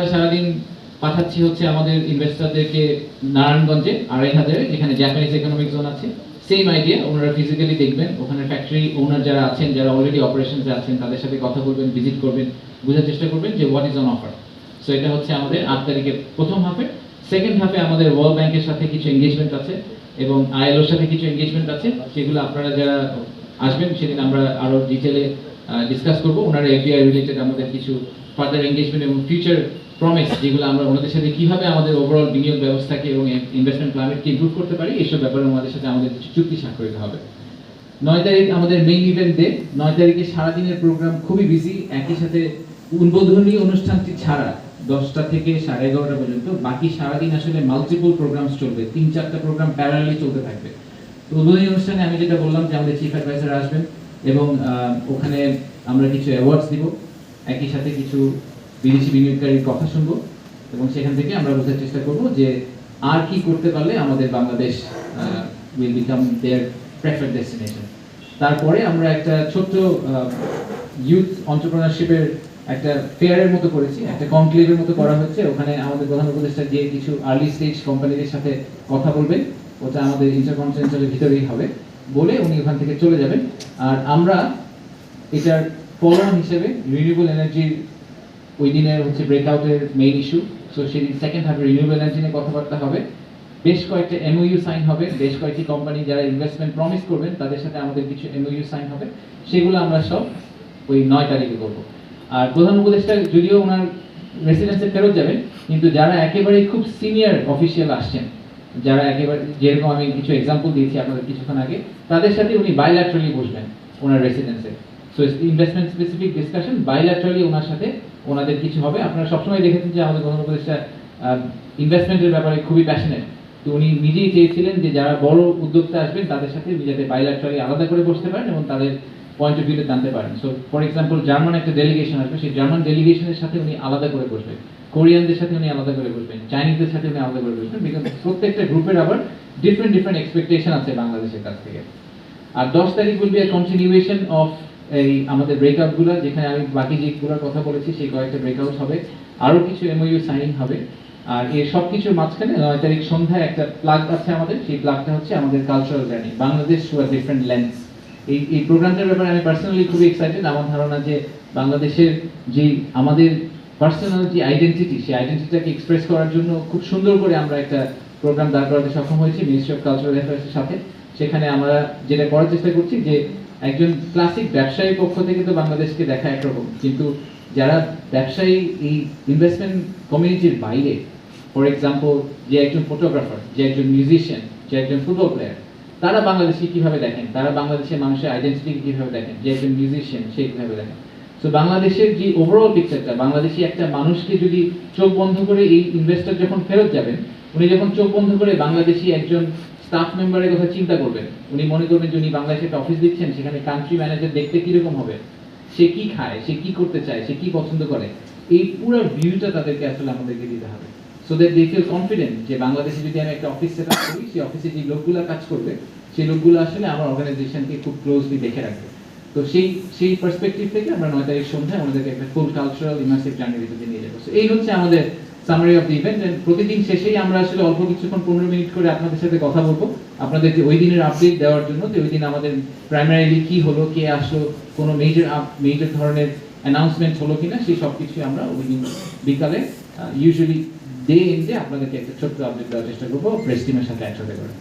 আমরা সারাদিন পাঠাচ্ছি হচ্ছে আমাদের ইনভেস্টরদেরকে নারায়ণগঞ্জে আড়াই হাজারে যেখানে জাপানিজ ইকোনমিক জোন আছে। সেম আইডিয়া ওনারা ফিজিক্যালি দেখবেন ওখানে ফ্যাক্টরি ওনার যারা আছেন, যারা অলরেডি অপারেশনসে আছেন, তাদের সাথে কথা বলবেন ভিজিট করবেন, বোঝার চেষ্টা করবেন যে what is on offer so এটা হচ্ছে আমাদের আট তারিখের প্রথম হাফে সেকেন্ড হাফে আমাদের ওয়ার্ল্ড ব্যাংকের সাথে কিছু এঙ্গেজমেন্ট আছে এবং আইএলওর সাথে কিছু এঙ্গেজমেন্ট আছে, যেগুলো আপনারা যারা আসবেন, সেদিন আমরা আরও ডিটেলে ডিসকাস করব। ওনারা এফবিআই রিলেটেড আমাদের কিছু ফার্দার এঙ্গেজমেন্ট এবং ফিউচার প্রমিস যেগুলো আমরা ওনাদের সাথে কীভাবে আমাদের ওভারঅল বিনিয়োগ ব্যবস্থাকে এবং ইনভেস্টমেন্ট ক্লাইমেটকে ইমপ্রুভ করতে পারি এইসব ব্যাপারে ওনাদের সাথে আমাদের চুক্তি স্বাক্ষরিত হবে। নয় তারিখ আমাদের মেইন ইভেন্ট ডে নয় তারিখে সারাদিনের প্রোগ্রাম খুবই বিজি একই সাথে উদ্বোধনী অনুষ্ঠানটি ছাড়া দশটা থেকে সাড়ে এগারোটা পর্যন্ত, বাকি সারাদিন আসলে মাল্টিপল প্রোগ্রামস চলবে, তিন চারটা প্রোগ্রাম প্যারালি চলতে থাকবে। তো উদ্বোধনী অনুষ্ঠানে আমি যেটা বললাম যে আমাদের চিফ অ্যাডভাইজার আসবেন এবং ওখানে আমরা কিছু অ্যাওয়ার্ডস দিব, একই সাথে কিছু বিদেশি বিনিয়োগকারীর কথা শুনব এবং সেখান থেকে আমরা বোঝার চেষ্টা করব যে আর কি করতে পারলে আমাদের Bangladesh will become their preferred destination তারপরে আমরা একটা ছোট্ট ইউথ অন্টারপ্রিনারশিপের একটা ফেয়ারের মতো করেছি, একটা কনক্লেভের মতো করা হচ্ছে। ওখানে আমাদের প্রধান উপদেষ্টা যে কিছু আর্লি স্টেজ কোম্পানিদের সাথে কথা বলবেন। ওটা আমাদের ইন্টারকন্টিনেন্টালের ভিতরেই হবে বলে উনি ওখান থেকে চলে যাবেন। আর আমরা এটার ফলোয়ান হিসেবে রিনিউয়েবল এনার্জির ওই দিনের হচ্ছে ব্রেকআউটের মেইন ইস্যু সো সেদিন সেকেন্ড হাফে রিনিউয়েবল এনার্জি নিয়ে কথাবার্তা হবে। বেশ কয়েকটা এমওইউ সাইন হবে। বেশ কয়েকটি কোম্পানি যারা ইনভেস্টমেন্ট প্রমিস করবেন, তাদের সাথে আমাদের কিছু এমওইউ সাইন হবে। সেগুলো আমরা সব ওই নয় তারিখে করব। আর প্রধান উপদেষ্টা যদিও ওনার রেসিডেন্সে ফেরত যাবেন, কিন্তু যারা একেবারে খুব সিনিয়র অফিসিয়াল আসছেন, যারা একেবারে, যেরকম আমি কিছু এক্সাম্পল দিয়েছি আপনাদের কিছুক্ষণ আগে, তাদের সাথে উনি বাইল্যাটারালি বসবেন ওনার রেসিডেন্সে so investment specific discussion bilaterally ওনার সাথে ওনাদের কিছু হবে। আপনারা সবসময় দেখেছেন যে আমাদের প্রধান উপদেষ্টা ইনভেস্টমেন্টের ব্যাপারে খুবই প্যাশনেট তো উনি নিজেই চেয়েছিলেন যে যারা বড় উদ্যোক্তা আসবেন, তাদের সাথে যাতে বাইল্যাটারালি আলাদা করে বসতে পারেন এবং তাদের পয়েন্ট অফ ভিউতে জানতে পারেন। সো ফর এক্সাম্পল জার্মান একটা ডেলিগেশন আসবে। সেই জার্মান ডেলিগেশনের সাথে উনি আলাদা করে বসবেন। কোরিয়ানদের সাথে উনি আলাদা করে বসবেন। চাইনিজদের সাথে উনি আলাদা করে বসবেন। বিকজ প্রত্যেকটা গ্রুপের আবার ডিফারেন্ট ডিফারেন্ট এক্সপেকটেশন আছে বাংলাদেশের কাছ থেকে। আর দশ তারিখ উইল বি কন্টিনিউয়েশন অফ এই আমাদের ব্রেকআউটগুলো, যেখানে আমি বাকি যেগুলোর কথা বলেছি, সেই কয়েকটা ব্রেকআউট হবে। আরও কিছু এমওইউ সাইনিং হবে। আর এর সব কিছুর মাঝখানে নয় তারিখ সন্ধ্যায় একটা প্লাগ আছে আমাদের। সেই প্লাগটা হচ্ছে আমাদের cultural journey Bangladesh to a different lens এই এই প্রোগ্রামটার ব্যাপারে আমি পার্সোনালি খুবই এক্সাইটেড আমার ধারণা যে বাংলাদেশের যে আমাদের পার্সোনাল যে আইডেন্টিটি সেই আইডেন্টিটিটাকে এক্সপ্রেস করার জন্য খুব সুন্দর করে আমরা একটা প্রোগ্রাম দাঁড় করাতে সক্ষম হয়েছি মিনিস্ট্রি অফ কালচারাল অ্যাফেয়ার্সের সাথে। সেখানে আমরা যেটা করার চেষ্টা করছি যে একজন ক্লাসিক ব্যবসায়ী পক্ষ থেকে তো বাংলাদেশকে দেখা একরকম। কিন্তু যারা ব্যবসায়ী এই ইনভেস্টমেন্ট কমিউনিটির বাইরে ফর এক্সাম্পল যে একজন ফটোগ্রাফার যে একজন মিউজিশিয়ান যে একজন ফুটবল প্লেয়ার তারা বাংলাদেশকে কীভাবে দেখেন? তারা বাংলাদেশের মানুষের আইডেন্টিটিকে কীভাবে দেখেন? যে একজন মিউজিশিয়ান সে কীভাবে দেখেন? তো বাংলাদেশের যে ওভারঅল পিকচারটা বাংলাদেশি একটা মানুষকে যদি চোখ বন্ধ করে এই ইনভেস্টর যখন ফেরত যাবেন, উনি যখন চোখ বন্ধ করে বাংলাদেশি একজন স্টাফ মেম্বারের কথা চিন্তা করবেন উনি মনে করবেন যে উনি বাংলাদেশে একটা অফিস দিচ্ছেন, সেখানে কান্ট্রি ম্যানেজার দেখতে কীরকম হবে? সে কি খায়? সে কি করতে চায়? সে কি পছন্দ করে? এই পুরো ভিউটা তাদেরকে আসলে আমাদেরকে দিতে হবে। So that they feel confident যে বাংলাদেশে যদি আমি একটা অফিস সেট আপ করি, সেই অফিসে যে লোকগুলো কাজ করবে, সেই লোকগুলো আসলে আমার অর্গানাইজেশনকে খুব ক্লোজলি দেখে রাখবে। তো সেই সেই পার্সপেক্টিভ থেকে আমরা নয় তারিখ সন্ধ্যায় আমাদেরকে একটা ফুল কালচারাল ইমার্সিভ জার্নির ভিতরে নিয়ে যাব। এই হচ্ছে আমাদের সামারি অফ দ্য ইভেন্ট প্রতিদিন শেষেই আমরা আসলে অল্প কিছুক্ষণ, পনেরো মিনিট করে আপনাদের সাথে কথা বলব। আপনাদেরকে ওই দিনের আপডেট দেওয়ার জন্য যে ওই দিন আমাদের প্রাইমারিলি কি হলো, কে আসলো, কোনো মেজর মেজর ধরনের অ্যানাউন্সমেন্ট হলো কিনা, সেই সব কিছু আমরা ওই দিন বিকালে ইউজুয়ালি ডে এন্ডে আপনাদেরকে একটা ছোট্ট আপডেট দেওয়ার চেষ্টা করব প্রেস টিমের সাথে একসাথে করে।